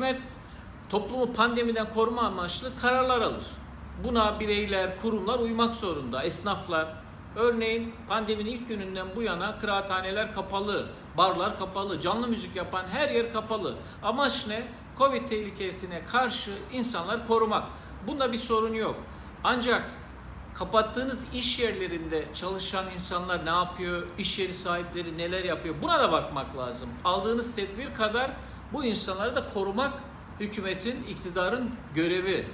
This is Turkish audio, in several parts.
Hükümet toplumu pandemiden koruma amaçlı kararlar alır. Buna bireyler, kurumlar uymak zorunda. Esnaflar, örneğin pandeminin ilk gününden bu yana kıraathaneler kapalı, barlar kapalı, canlı müzik yapan her yer kapalı. Amaç ne? Covid tehlikesine karşı insanlar korumak. Bunda bir sorun yok. Ancak kapattığınız iş yerlerinde çalışan insanlar ne yapıyor? İş yeri sahipleri neler yapıyor? Buna da bakmak lazım. Aldığınız tedbir kadar bu insanları da korumak hükümetin, iktidarın görevi.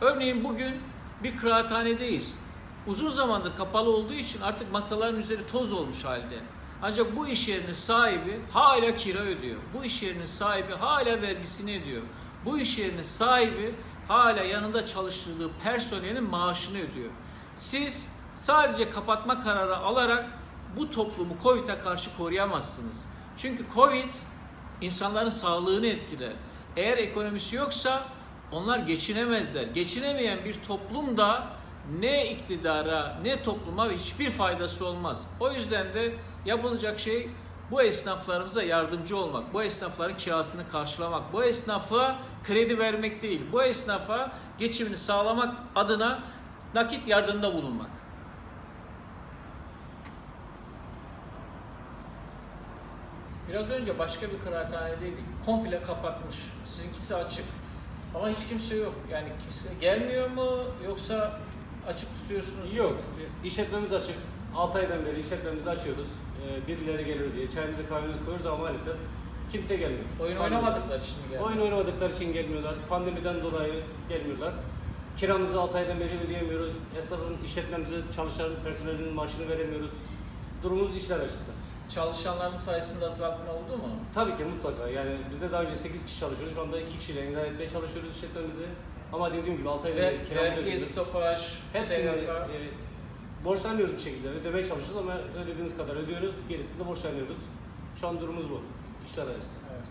Örneğin bugün bir kıraathanedeyiz. Uzun zamandır kapalı olduğu için artık masaların üzeri toz olmuş halde. Ancak bu iş yerinin sahibi hala kira ödüyor. Bu iş yerinin sahibi hala vergisini ödüyor. Bu iş yerinin sahibi hala yanında çalıştırdığı personelin maaşını ödüyor. Siz sadece kapatma kararı alarak bu toplumu Covid'e karşı koruyamazsınız. Çünkü Covid insanların sağlığını etkiler. Eğer ekonomisi yoksa onlar geçinemezler. Geçinemeyen bir toplumda ne iktidara ne topluma hiçbir faydası olmaz. O yüzden de yapılacak şey bu esnaflarımıza yardımcı olmak, bu esnafların kirasını karşılamak, bu esnafa kredi vermek değil, bu esnafa geçimini sağlamak adına nakit yardımda bulunmak. Biraz önce başka bir kıraathanedeydik. Komple kapatmış. Sizinkisi açık. Ama hiç kimse yok. Yani kimse gelmiyor mu yoksa açık tutuyorsunuz? Yok, işletmemiz açık. 6 aydan beri işletmemizi açıyoruz. Ee, Birileri geliyor diye çayımızı kahvemizi koyuyoruz ama maalesef kimse gelmiyor. Oyun Pandemi- oynamadıkları için mi geldi? Oyun oynamadıkları için gelmiyorlar. Pandemiden dolayı gelmiyorlar. Kiramızı 6 aydan beri ödeyemiyoruz. Esnafın, işletmemizi, çalışan personelin maaşını veremiyoruz. Durumumuz işler açısı. Çalışanların sayısında azaltma oldu mu? Tabii ki mutlaka. Yani bizde daha önce 8 kişi çalışıyoruz. Şu anda 2 kişiyle idare etmeye çalışıyoruz işletmemizi. Ama dediğim gibi 6 aydan Ve vergi, stopaj, Hepsini e, borçlanıyoruz bir şekilde. Ödemeye çalışıyoruz ama ödediğimiz kadar ödüyoruz. Gerisini de borçlanıyoruz. Şu an durumumuz bu. İşler arası. Evet.